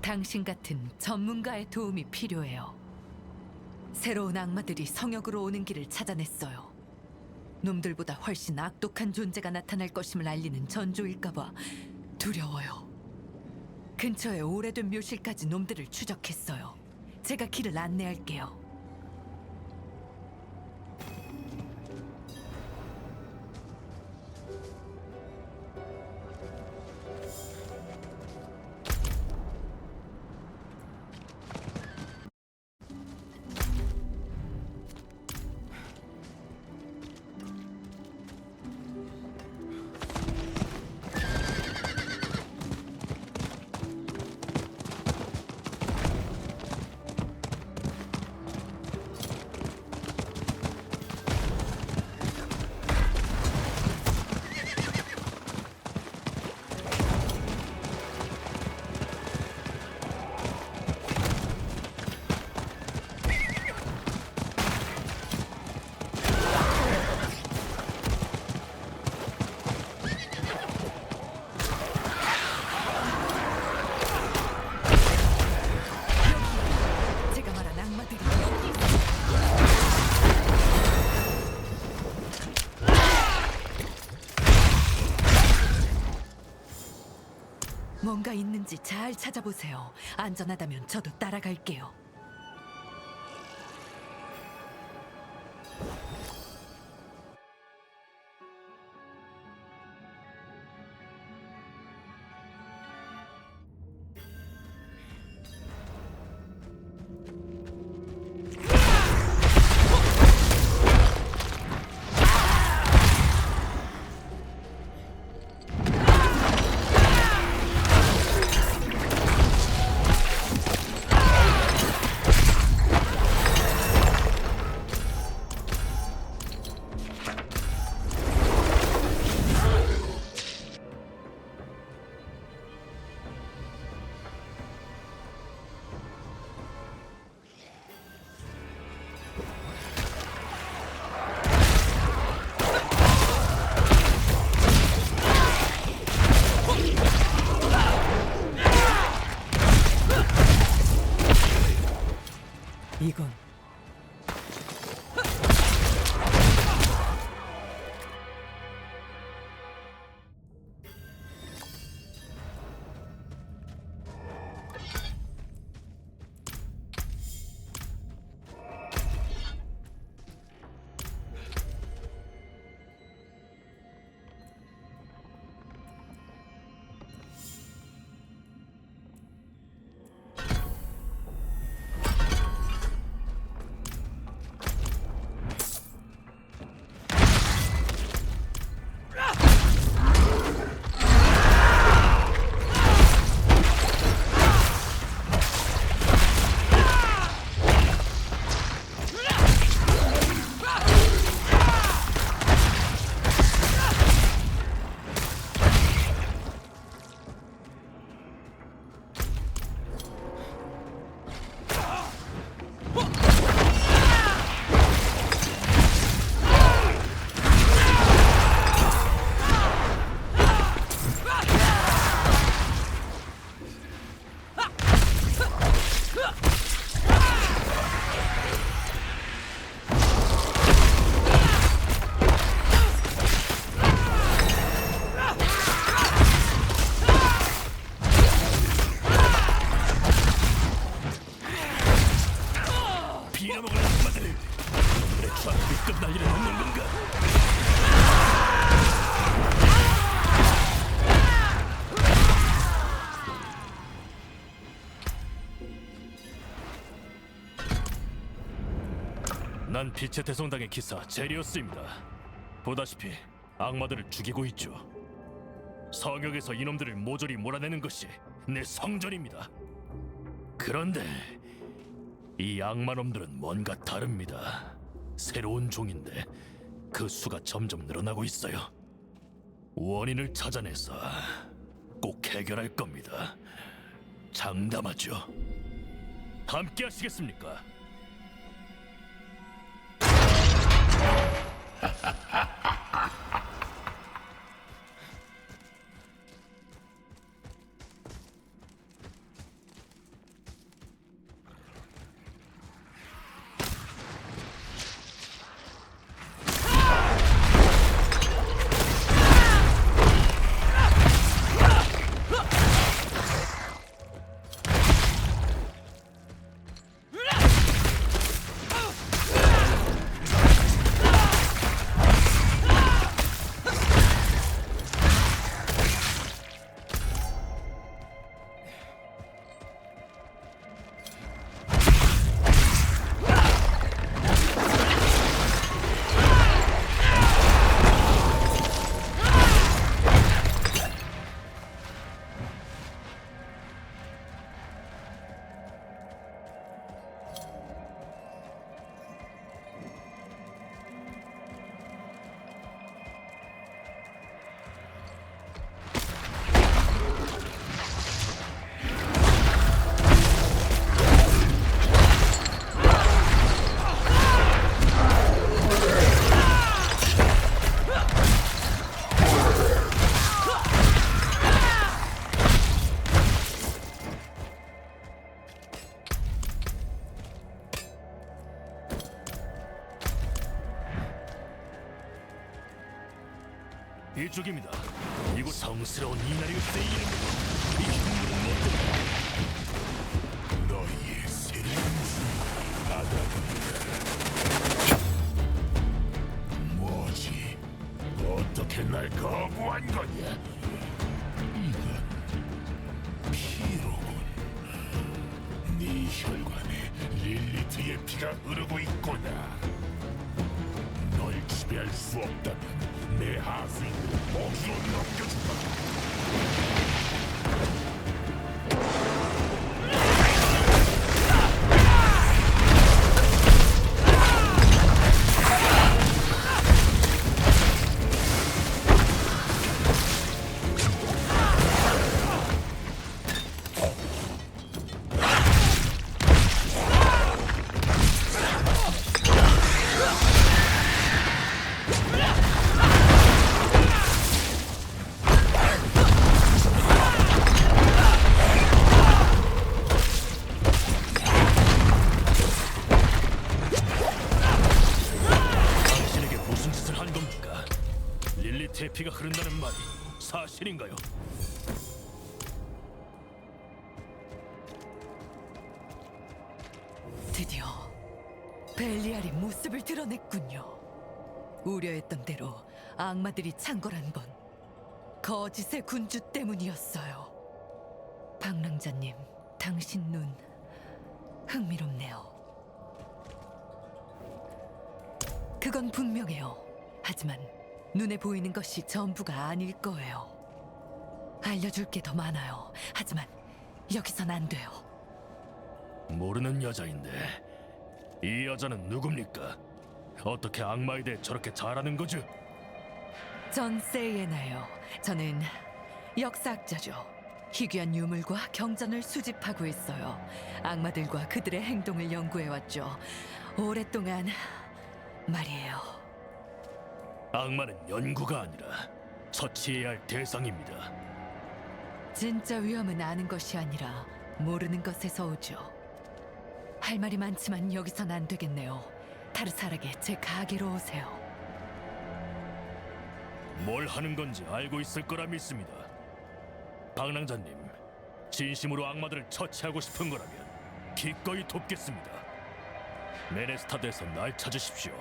당신 같은 전문가의 도움이 필요해요. 새로운 악마들이 성역으로 오는 길을 찾아냈어요. 놈들보다 훨씬 악독한 존재가 나타날 것임을 알리는 전조일까봐 두려워요. 근처에 오래된 묘실까지 놈들을 추적했어요. 제가 길을 안내할게요. 뭔가 있는지 잘 찾아보세요. 안전하다면 저도 따라갈게요. 이건 난 빛의 대성당의 기사 제리어스입니다. 보다시피 악마들을 죽이고 있죠. 성역에서 이놈들을 모조리 몰아내는 것이 내 성전입니다. 그런데 이 악마놈들은 뭔가 다릅니다. 새로운 종인데 그 수가 점점 늘어나고 있어요. 원인을 찾아내서 꼭 해결할 겁니다. 장담하죠. 함께 하시겠습니까? 이쪽입니다. 이곳 성스러운 이나리우스의 이름으로 이 흉물은 모두 너희의 세력은 바다군이다. 뭐지? 어떻게 날 거부한 거냐? 이건 피로군. 네 혈관에 릴리트의 피가 흐르고 있구나. 널 지배할 수 없다면 내 하수인 목으로 넘겨주마. 사실인가요? 드디어 벨리알이 모습을 드러냈군요. 우려했던 대로 악마들이 창궐한 건 거짓의 군주 때문이었어요. 방랑자님, 당신 눈 흥미롭네요. 그건 분명해요. 하지만 눈에 보이는 것이 전부가 아닐 거예요. 알려줄 게 더 많아요. 하지만 여기선 안 돼요. 모르는 여자인데 이 여자는 누굽니까? 어떻게 악마에 대해 저렇게 잘하는 거죠? 전 세이에나요. 저는 역사학자죠. 희귀한 유물과 경전을 수집하고 있어요. 악마들과 그들의 행동을 연구해왔죠. 오랫동안 말이에요. 악마는 연구가 아니라 처치해야 할 대상입니다. 진짜 위험은 아는 것이 아니라 모르는 것에서 오죠. 할 말이 많지만 여기선 안 되겠네요. 타르사락에 제 가게로 오세요. 뭘 하는 건지 알고 있을 거라 믿습니다. 방랑자님, 진심으로 악마들을 처치하고 싶은 거라면 기꺼이 돕겠습니다. 메네스타드에서 날 찾으십시오.